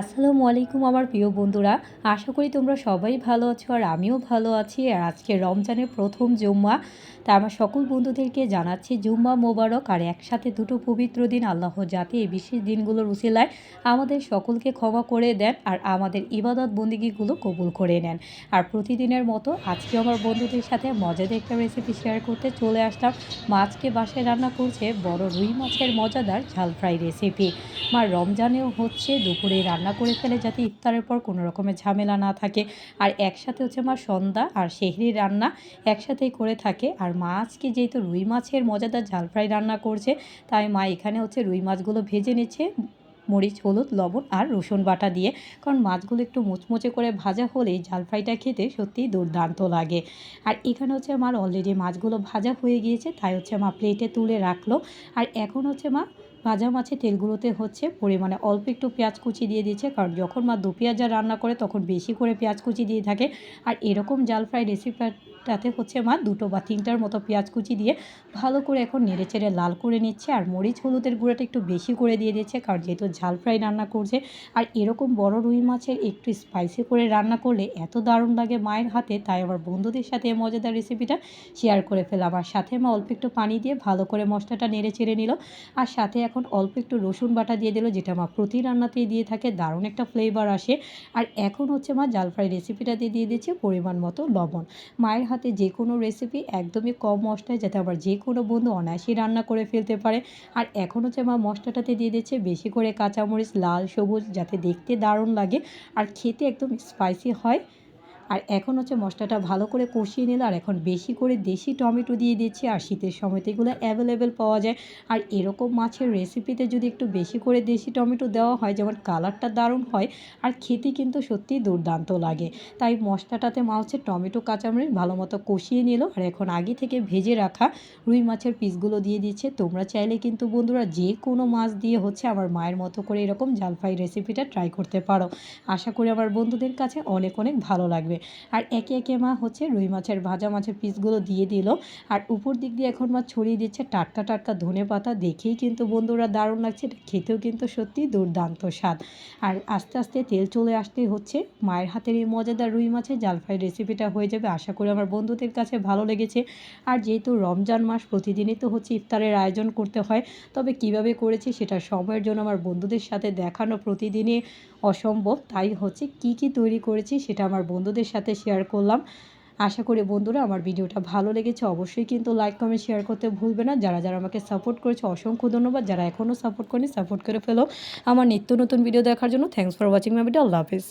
আসসালামু আলাইকুম আমার প্রিয় বন্ধুরা। আশা করি তোমরা সবাই ভালো আছো আর আমিও ভালো আছি। আর আজকে রমজানের প্রথম জুম্মা। তা আমার সকল বন্ধুদেরকে জানাচ্ছি, জুম্মা মোবারক আর একসাথে দুটো পবিত্র দিন আল্লাহ যাতে এই বিশেষ দিনগুলোর উসিলায় আমাদের সকলকে ক্ষমা করে দেন আর আমাদের ইবাদত বন্দিগিগুলো কবুল করে নেন। আর প্রতিদিনের মতো আজকে আমার বন্ধুদের সাথে মজাদার একটা রেসিপি শেয়ার করতে চলে আসলাম। মাছকে বাসায় রান্না করছে বড় রুই মাছের মজাদার ঝাল ফ্রাই রেসিপি মা, রমজানেও হচ্ছে দুপুরে রান্না রান্না করে ফেলে যাতে ইফতারের পর কোনো রকমের ঝামেলা না থাকে। আর একসাথে হচ্ছে আমার সন্ধ্যা আর সেহরি রান্না একসাথেই করে থাকে। আর মা আজকে যেহেতু রুই মাছের মজাদার ঝাল ফ্রাই রান্না করছে, তাই মা এখানে হচ্ছে রুই মাছগুলো ভেজে নিচ্ছে, মরিচ, হলুদ, লবণ আর রসুন বাটা দিয়ে। কারণ মাছগুলো একটু মুচমুচে করে ভাজা হলেই ঝাল ফ্রাইটা খেতে সত্যিই দুর্দান্ত লাগে। আর এখানে হচ্ছে আমার অলরেডি মাছগুলো ভাজা হয়ে গিয়েছে, তাই হচ্ছে মা প্লেটে তুলে রাখল। আর এখন হচ্ছে মা ভাজা মাছের তেলগুলোতে হচ্ছে পরিমাণে অল্প একটু পেঁয়াজ কুচি দিয়ে দিয়েছে, কারণ যখন মা দু পেঁয়াজা রান্না করে তখন বেশি করে পেঁয়াজ কুচি দিয়ে থাকে। আর এরকম জাল ফ্রাই রেসিপিটাতে হচ্ছে মা দুটো বা তিনটার মতো পেঁয়াজ কুচি দিয়ে ভালো করে এখন নেড়ে চেড়ে লাল করে নিচ্ছে আর মরিচ, হলুদের গুঁড়োটা একটু বেশি করে দিয়ে দিচ্ছে, কারণ যেহেতু ঝাল ফ্রাই রান্না করছে। আর এরকম বড় রুই মাছের একটু স্পাইসি করে রান্না করলে এত দারুণ লাগে মায়ের হাতে, তাই আমার বন্ধুদের সাথে এই মজাদার রেসিপিটা শেয়ার করে ফেলাম। আর সাথে মা অল্প একটু পানি দিয়ে ভালো করে মশলাটা নেড়ে চেড়ে নিল। আর সাথে এখন অল্প একটু রসুন বাটা দিয়ে দিল, যেটা মা প্রতি রান্নাতেই দিয়ে থাকে, দারুণ একটা ফ্লেভার আসে। আর এখন হচ্ছে মা জাল ফ্রাই রেসিপিটা দিয়ে দিয়ে দিচ্ছে পরিমাণ মতো লবণ। মায়ের হাতে যে কোনো রেসিপি একদমই কম মশলায় যাতে আবার যে কোনো বন্ধু অনায়াসেই রান্না করে ফেলতে পারে। আর এখন হচ্ছে মা মশলাটাতে দিয়ে দিচ্ছে বেশি করে কাঁচামরিচ, লাল সবুজ, যাতে দেখতে দারুণ লাগে। আর খেতে একদম স্পাইসি হয়। আর এখন হচ্ছে মশলাটা ভালো করে কষিয়ে নিল আর এখন বেশি করে দেশি টমেটো দিয়ে দিচ্ছি আর শীতের সময় তো এগুলো অ্যাভেলেবেল পাওয়া যায়। আর এরকম মাছের রেসিপিতে যদি একটু বেশি করে দেশি টমেটো দেওয়া হয়, যেমন কালারটা দারুণ হয় আর খেতে কিন্তু সত্যিই দুর্দান্ত লাগে। তাই মশলাটাতে মা হচ্ছে টমেটো, কাঁচামরিচ ভালো মতো কষিয়ে নিল আর এখন আগে থেকে ভেজে রাখা রুই মাছের পিসগুলো দিয়ে দিচ্ছে। তোমরা চাইলে কিন্তু বন্ধুরা যে কোনো মাছ দিয়ে হচ্ছে আমার মায়ের মতো করে এরকম জালফাই রেসিপিটা ট্রাই করতে পারো। আশা করি আমার বন্ধুদের কাছে অনেক অনেক ভালো লাগবে। আর একে একে মা হচ্ছে রুই মাছের ভাজা মাছের পিসগুলো দিয়ে দিল। আর উপর দিক দিয়ে এখন মা ছড়িয়ে দিচ্ছে টাটকা টাটকা ধনে পাতা। দেখেই কিন্তু বন্ধুরা দারুণ লাগছে, এটা খেতেও কিন্তু সত্যি দুর্দান্ত স্বাদ। আর আস্তে আস্তে তেল চলে আসতে হচ্ছে, মায়ের হাতের এই মজাদার রুই মাছের জাল ফ্রাই রেসিপিটা হয়ে যাবে। আশা করি আমার বন্ধুদের কাছে ভালো লেগেছে। আর যেহেতু রমজান মাস, প্রতিদিনই তো হচ্ছে ইফতারের আয়োজন করতে হয়, তবে কীভাবে করেছি সেটা সময়ের জন্য আমার বন্ধুদের সাথে দেখানো প্রতিদিনই অসম্ভব। তাই হচ্ছে কি কি তৈরি করেছি সেটা আমার বন্ধুদের সাথে শেয়ার করলাম। আশা করি বন্ধুরা আমার ভিডিওটা ভালো লেগেছে। অবশ্যই কিন্তু লাইক কমেন্ট শেয়ার করতে ভুলবে না। যারা যারা আমাকে সাপোর্ট করেছে, অসংখ্য ধন্যবাদ। যারা এখনও সাপোর্ট করেনি সাপোর্ট করে ফেলো। আমার নিত্য নতুন ভিডিও দেখার জন্য thanks for watching my video Allah Hafiz.